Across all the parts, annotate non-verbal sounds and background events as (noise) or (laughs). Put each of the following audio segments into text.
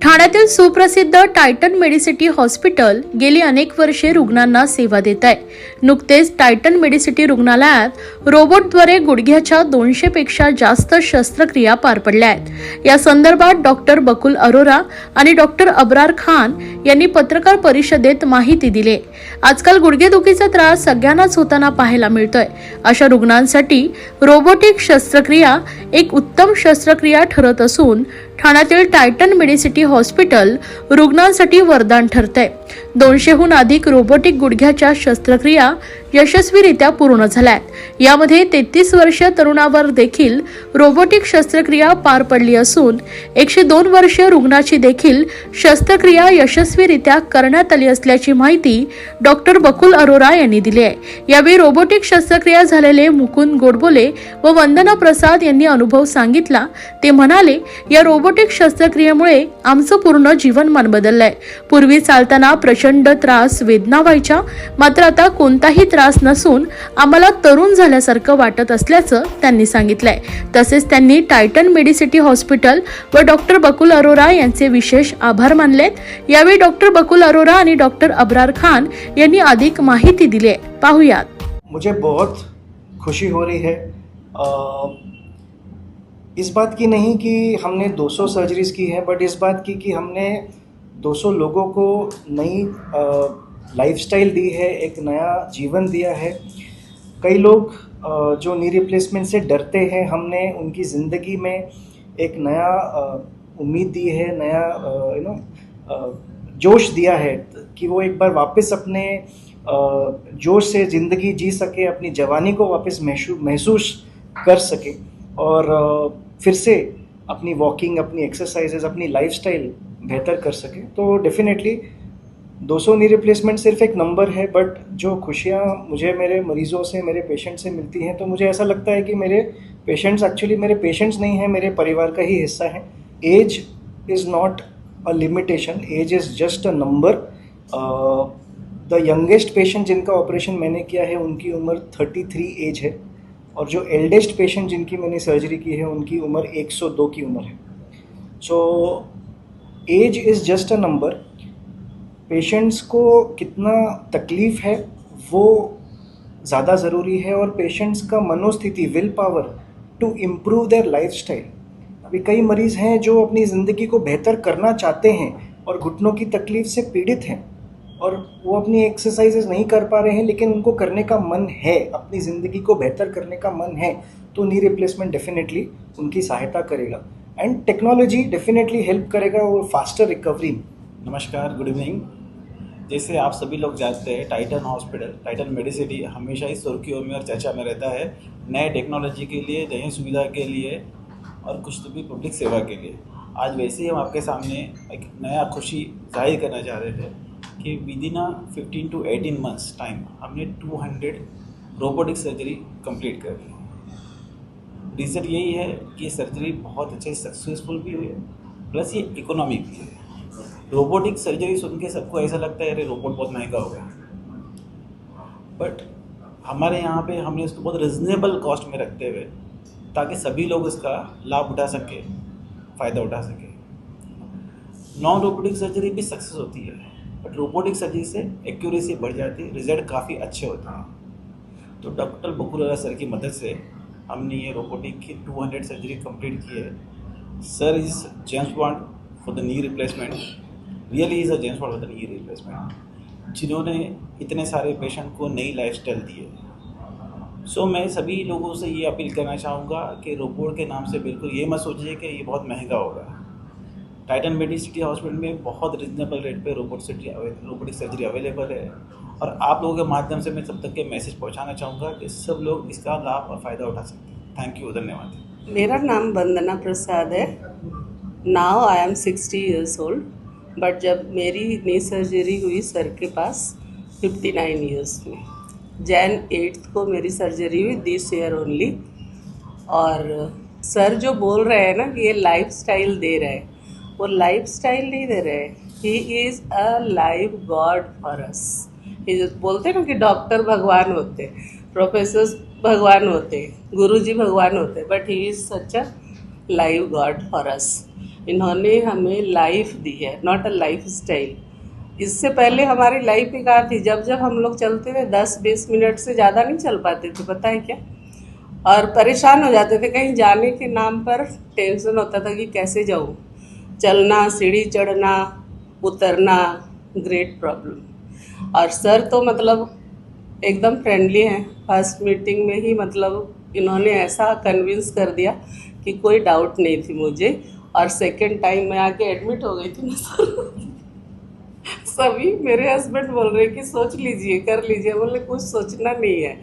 ठाण्यातील सुप्रसिद्ध Titan Medicity hospital गेली अनेक वर्षे रुग्णांना सेवा देत आहे. नुकतेच टायटन मेडिसिटी रुग्णालयात रोबोटद्वारे गुडघ्याच्या दोनशे पेक्षा जास्त शस्त्रक्रिया पार पडल्या आहेत. या संदर्भात डॉक्टर बकुल अरोरा आणि डॉक्टर अब्रार खान यांनी पत्रकार परिषदेत माहिती दिली. आजकाल गुडघेदुखीचा त्रास सगळ्यांनाच होताना पाहायला मिळतोय. अशा रुग्णांसाठी रोबोटिक शस्त्रक्रिया एक उत्तम शस्त्रक्रिया ठरत असून ठाण्यातील टायटन मेडिसिटी हॉस्पिटल रुग्णांसाठी वरदान ठरतंय. दोनशेहून अधिक रोबोटिक गुडघ्याच्या शस्त्रक्रिया यशस्वीरित्या पूर्ण झाल्यात. यामध्ये तेहतीस वर्ष तरुणावर देखील रोबोटिक शस्त्रक्रिया पार पडली असून एकशे दोन वर्ष रुग्णाची देखील शस्त्रक्रिया यशस्वीरित्या करण्यात आली असल्याची माहिती डॉक्टर बकुल अरोरा यांनी दिली आहे. यावेळी रोबोटिक शस्त्रक्रिया झालेले मुकुंद गोडबोले व वंदना प्रसाद यांनी अनुभव सांगितला. ते म्हणाले या रोबोट रोबोटिक शस्त्रक्रियेमुळे आमचं पूर्ण जीवनमान बदललंय. पूर्वी चालताना प्रचंड त्रास वेदना व्हायच्या. मात्र आता कोणताही त्रास नसून आम्हाला तरुण झाल्यासारखं वाटत असल्याचं त्यांनी सांगितलंय. तसेच त्यांनी टायटन मेडिसिटी हॉस्पिटल व डॉक्टर बकुल अरोरा यांचे विशेष आभार मानलेत. यावेळी डॉक्टर बकुल अरोरा आणि डॉक्टर अब्रार खान यांनी अधिक माहिती दिली आहे पाहुयात. मुझे बहुत खुशी हो रही है। आ... इस बात की नहीं कि हमने 200 सर्जरीज की है बट इस बात की कि हमने 200 लोगों को नई लाइफस्टाइल दी है एक नया जीवन दिया है। कई लोग अ, जो नी रिप्लेसमेंट से डरते हैं हमने उनकी ज़िंदगी में एक नया अ, उम्मीद दी है नया यू नो जोश दिया है कि वो एक बार वापस अपने जोश से ज़िंदगी जी सके अपनी जवानी को वापस महसूस कर सके। और फिर से अपनी वॉकिंग अपनी एक्सरसाइजेज अपनी लाइफस्टाइल बेहतर कर सके। तो डेफिनेटली 200 नी रिप्लेसमेंट सिर्फ़ एक नंबर है बट जो खुशियाँ मुझे मेरे मरीज़ों से, मेरे पेशेंट से मिलती हैं तो मुझे ऐसा लगता है कि मेरे पेशेंट्स एक्चुअली मेरे पेशेंट्स नहीं हैं, मेरे परिवार का ही हिस्सा है। Age is not a limitation age is just a number the youngest patient जिनका ऑपरेशन मैंने किया है, उनकी उम्र 33 एज है। और जो एल्डेस्ट पेशेंट जिनकी मैंने सर्जरी की है, उनकी उम्र 102 की उम्र है। So age is just a number patients को कितना तकलीफ़ है, वो ज़्यादा ज़रूरी है और पेशेंट्स का मनोस्थिति will power to improve their life अभी कई मरीज़ हैं जो अपनी ज़िंदगी को बेहतर करना चाहते हैं और घुटनों की तकलीफ़ से पीड़ित हैं। और वो अपनी एक्सरसाइजेज नहीं कर पा रहे हैं, लेकिन उनको करने का मन है, अपनी ज़िंदगी को बेहतर करने का मन है तो नी रिप्लेसमेंट डेफिनेटली उनकी सहायता करेगा। एंड टेक्नोलॉजी डेफिनेटली हेल्प करेगा वो फास्टर रिकवरी नमस्कार गुड इवनिंग जैसे आप सभी लोग जानते हैं टाइटन हॉस्पिटल टाइटन मेडिसिटी हमेशा ही सुर्खियों में और चर्चा में रहता है, नए टेक्नोलॉजी के लिए, नई सुविधा के लिए और कुछ तो भी पब्लिक सेवा के लिए। आज वैसे ही हम आपके सामने एक नया खुशी ज़ाहिर करना चाह रहे थे। कि within a fifteen to eighteen months time हमने two hundred robotic surgery complete कर ली। रीज़न यही है कि सर्जरी बहुत अच्छे सक्सेसफुल भी हुई है प्लस ये इकोनॉमिक भी है। रोबोटिक सर्जरी सुन के सबको ऐसा लगता है, अरे रोबोट बहुत महँगा होगा बट हमारे यहाँ पे हमने इसको बहुत रिजनेबल कॉस्ट में रखते हुए, ताकि सभी लोग इसका लाभ उठा सके, फ़ायदा उठा सके। नॉन रोबोटिक सर्जरी भी सक्सेस होती है। बट रोबोटिक सर्जरी से एक्यूरेसी बढ़ जाती है रिज़ल्ट काफ़ी अच्छे होते हैं। तो डॉक्टर बकुल सर की मदद से हमने ये रोबोटिक की 200 सर्जरी कंप्लीट की है। Sir is James Bond for the knee replacement really is a James Bond for the knee replacement जिन्होंने इतने सारे पेशेंट को नई लाइफस्टाइल दी है। सो मैं सभी लोगों से ये अपील करना चाहूँगा कि रोबोट के नाम से बिल्कुल ये मत सोचिए कि ये बहुत महँगा होगा। टाइटन मेडिसिटी हॉस्पिटल में बहुत रिजनेबल रेट पे robot surgery robotic surgery available है। और आप लोगों के माध्यम से मैं सब तक के मैसेज पहुंचाना चाहूँगा कि सब लोग इसका लाभ और फ़ायदा उठा सकते हैं। थैंक यू धन्यवाद। मेरा नाम वंदना प्रसाद है। Now I am sixty years old but जब मेरी नी सर्जरी हुई सर के पास फिफ्टी नाइन ईयर्स में। जैन एट्थ को मेरी सर्जरी हुई दिस ईयर ओनली और सर जो बोल रहे हैं ना कि ये लाइफ स्टाइल दे रहे हैं। वो लाइफ स्टाइल नहीं दे रहे ही। Is a life god for us ये जो बोलते ना कि डॉक्टर भगवान होते प्रोफेसर भगवान होते गुरु जी भगवान होते but he is such a live god for us इन्होंने हमें लाइफ दी है नॉट अ लाइफ स्टाइल इससे पहले हमारी लाइफ ही कहाँ थी? जब जब हम लोग चलते थे, दस बीस मिनट से ज़्यादा नहीं चल पाते थे, पता है क्या? और परेशान हो जाते थे, कहीं जाने के नाम पर टेंशन होता था कि कैसे जाऊँ। चलना, सीढ़ी चढ़ना, उतरना ग्रेट प्रॉब्लम और सर तो मतलब एकदम फ्रेंडली हैं। फ़र्स्ट मीटिंग में ही मतलब इन्होंने ऐसा कन्विंस कर दिया कि कोई डाउट नहीं थी मुझे। और सेकेंड टाइम मैं आके एडमिट हो गई थी ना सर (laughs) सभी मेरे हस्बैंड बोल रहे कि सोच लीजिए, कर लीजिए। बोले, कुछ सोचना नहीं है।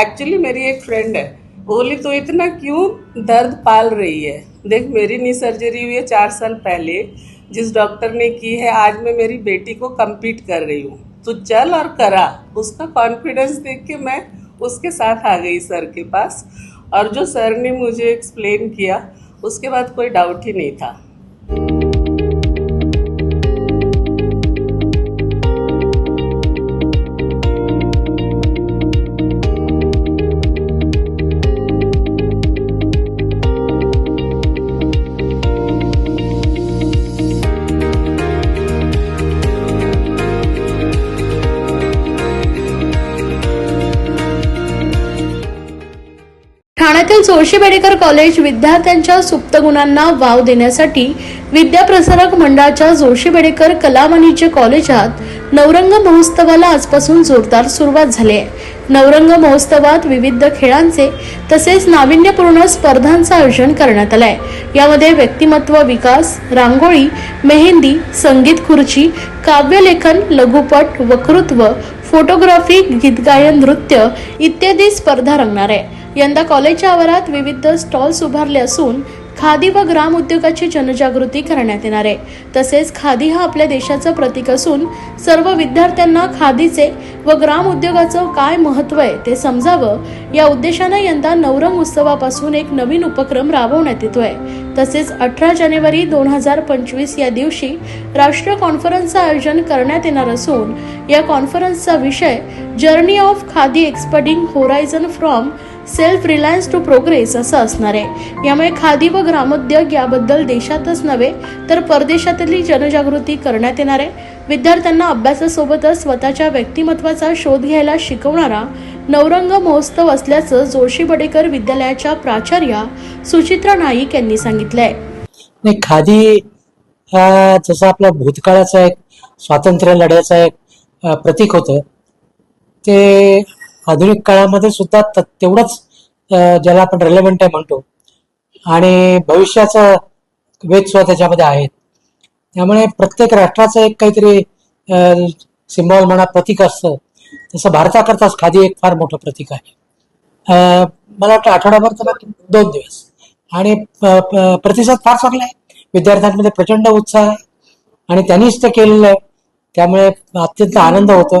एक्चुअली मेरी एक फ्रेंड है। बोली तो इतना क्यों दर्द पाल रही है? देख, मेरी नी सर्जरी हुई है चार साल पहले। जिस डॉक्टर ने की है, आज मैं मेरी बेटी को कम्पीट कर रही हूँ। तो चल और करा। उसका कॉन्फिडेंस देख के मैं उसके साथ आ गई सर के पास। और जो सर ने मुझे एक्सप्लेन किया, उसके बाद कोई डाउट ही नहीं था। ठाण्यातील जोशी बेडेकर कॉलेज विद्यार्थ्यांच्या सुप्त गुणांना वाव देण्यासाठी विद्याप्रसारक मंडळाच्या जोशी बेडेकर कला वाणिज्य कॉलेजात नवरंग महोत्सवाला आजपासून जोरदार सुरुवात झाली आहे. नवरंग महोत्सवात विविध खेळांचे तसेच नाविन्यपूर्ण स्पर्धांचं आयोजन करण्यात आलंय. यामध्ये व्यक्तिमत्व विकास रांगोळी मेहंदी संगीत खुर्ची काव्यलेखन लघुपट वक्तृत्व फोटोग्राफी गीत गायन नृत्य इत्यादी स्पर्धा रंगणार आहे. यंदा कॉलेजच्या आवारात विविध स्टॉल्स उभारले असून खादी व ग्राम उद्योगाची जनजागृती करण्यात येणार आहे. तसेच खादी हा आपल्या देशाचं प्रतीक असून सर्व विद्यार्थ्यांना खादीचे व ग्राम उद्योगाचं काय महत्त्व आहे ते समजावं या उद्देशानं यंदा नवरंग उत्सवापासून एक नवीन उपक्रम राबवण्यात येतोय. तसेच अठरा जानेवारी दोन हजार पंचवीस या दिवशी राष्ट्रीय कॉन्फरन्सचं आयोजन करण्यात येणार असून या कॉन्फरन्सचा विषय journey of khadi expanding horizon from self reliance to progress असं असणार आहे. यामुळे खादी व ग्रामोद्योग याबद्दल देशातच नव्हे तर परदेशातली जनजागृती करण्यात येणार आहे. विद्यार्थ्यांना अभ्यासासोबतच स्वतःच्या व्यक्तिमत्वाचा शोध घ्यायला शिकवणारा नवरंग महोत्सव असल्याचं जोशी बडेकर विद्यालयाच्या प्राचार्या सुचित्रा नाईक यांनी सांगितलंय. खादी हा जसा आपला भूतकाळाचा एक स्वातंत्र्य लढ्याचा एक प्रतीक होतं ते आधुनिक काळामध्ये सुद्धा त- तेवढंच ज्याला आपण रेलेव्हंट आहे म्हणतो. आणि भविष्याचा वेध सुद्धा त्याच्यामध्ये आहेत त्यामुळे प्रत्येक राष्ट्राचं एक काहीतरी सिम्बॉल म्हणा प्रतीक असतं. तसं भारताकरताच खादी एक फार मोठं प्रतीक आहे. मला वाटतं आठवडाभर त्याला दोन दिवस. आणि प- प्रतिसाद फार चांगला आहे. विद्यार्थ्यांमध्ये प्रचंड उत्साह आहे. आणि त्यांनीच ते केलेलं आहे. त्यामुळे अत्यंत आनंद होतो.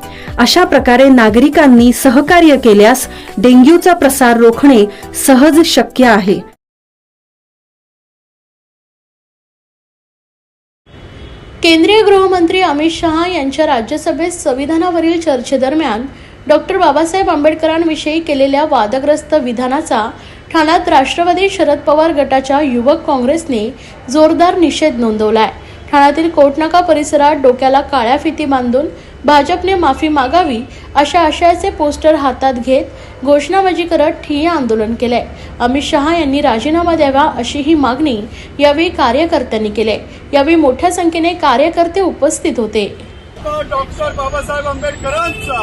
अशा प्रकारे नागरिकांनी सहकार्य केल्यास डेंग्यूचा प्रसार रोखणे सहज शक्य आहे. केंद्रीय गृहमंत्री अमित शहा यांच्या राज्यसभेत संविधानावरील चर्चेदरम्यान डॉक्टर बाबासाहेब आंबेडकरांविषयी केलेल्या वादग्रस्त विधानाचा ठाण्यात राष्ट्रवादी शरद पवार गटाच्या युवक काँग्रेसने जोरदार निषेध नोंदवलाय. ठाण्यातील कोटनाका परिसरात डोक्याला काळ्या फिती बांधून भाजपने माफी मागावी अशा आशयाचे पोस्टर हातात घेत घोषणाबाजी करत ठिय्या आंदोलन केले अमित शहा यांनी राजीनामा द्यावा अशी ही मागणी यावेळी कार्यकर्त्यांनी केली. यावेळी मोठ्या संख्येने कार्यकर्ते उपस्थित होते. डॉक्टर बाबासाहेब आंबेडकरांचा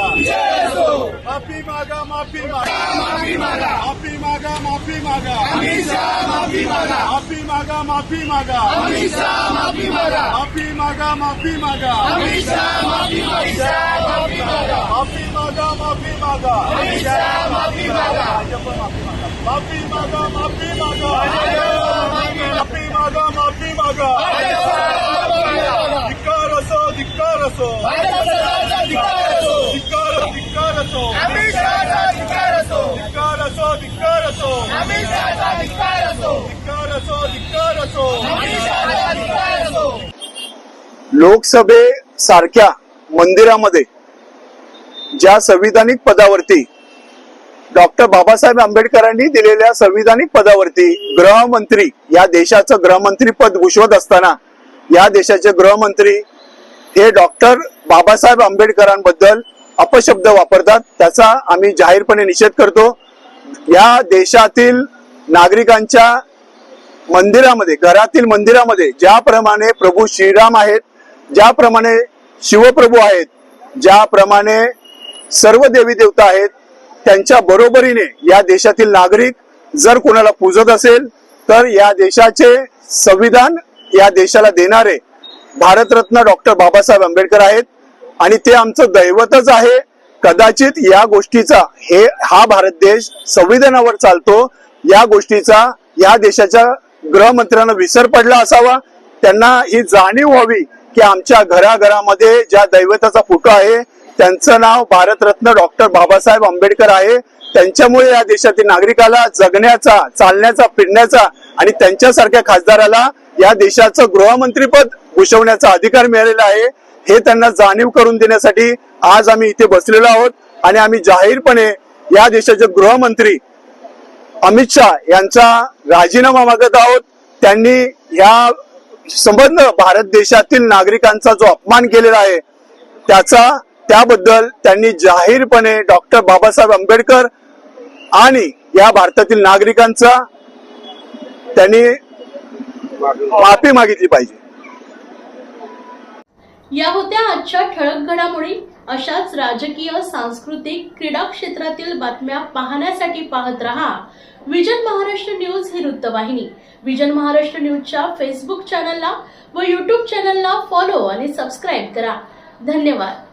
माफी मागा माफी मागा माफी मागा माफी मागा माफी मागा माफी मागा माफी मागा माफी मागा माफी मागा माफी मागा माफी मागा माफी मागा माफी मागा माफी मागा माफी मागा धिक्कार असो धिक्कार असो. धिक्कार धिक्कार असो धिक्कार असो. धिक्कार असो धिक्कार असो. धिक्कार असो धिक्कार असो. लोकसभे सारख्या मंदिरामध्ये ज्या संविधानिक पदावरती डॉक्टर बाबासाहेब आंबेडकरांनी दिलेल्या संविधानिक पदावरती गृहमंत्री या देशाचं गृहमंत्री पद भूषवत असताना या देशाचे गृहमंत्री हे डॉक्टर बाबासाहेब आंबेडकरांबद्दल अपशब्द वापरतात. त्याचा आम्ही जाहीरपणे निषेध करतो. या देशातील नागरिकांच्या मंदिरामध्ये घरातील मंदिरामध्ये ज्याप्रमाणे प्रभू श्रीराम आहेत ज्याप्रमाणे शिवप्रभू आहेत ज्याप्रमाणे सर्व देवी देवता आहेत त्यांच्या बरोबरीने या देशातील नागरिक जर कोणाला पूजत असेल तर या देशाचे संविधान या देशाला देणारे भारतरत्न डॉक्टर बाबासाहेब आंबेडकर आहेत. आणि ते आमचं दैवतच आहे. कदाचित या गोष्टीचा हे हा भारत देश संविधानावर चालतो. या गोष्टीचा या देशाच्या गृहमंत्र्यांना विसर पडला असावा. त्यांना ही जाणीव व्हावी की आमच्या घराघरामध्ये ज्या दैवताचा फोटो आहे त्यांचं नाव भारतरत्न डॉक्टर बाबासाहेब आंबेडकर आहे. त्यांच्यामुळे या देशातील नागरिकाला जगण्याचा चालण्याचा फिरण्याचा आणि त्यांच्यासारख्या खासदाराला या देशाचं गृहमंत्रीपद भूषवण्याचा अधिकार मिळालेला आहे. हे त्यांना जाणीव करून देण्यासाठी आज आम्ही इथे बसलेलो आहोत आणि आम्ही जाहीरपणे या देशाचे गृहमंत्री अमित शहा यांचा राजीनामा मागत आहोत. त्यांनी या संबंध भारत देशातील नागरिकांचा जो अपमान केलेला आहे त्याचा त्याबद्दल त्यांनी जाहीरपणे डॉक्टर बाबासाहेब आंबेडकर आणि या भारतातील नागरिकांचा त्यांनी माफी मागितली पाहिजे. या होत्या आजच्या ठळक घडामोडी. अशाच राजकीय सांस्कृतिक क्रीडा क्षेत्रातील बातम्या पाहण्यासाठी पाहत रहा विजन महाराष्ट्र न्यूज ही वृत्तवाहिनी. विजन महाराष्ट्र न्यूजच्या फेसबुक चॅनलला व युट्यूब चॅनलला फॉलो आणि सबस्क्राईब करा. धन्यवाद.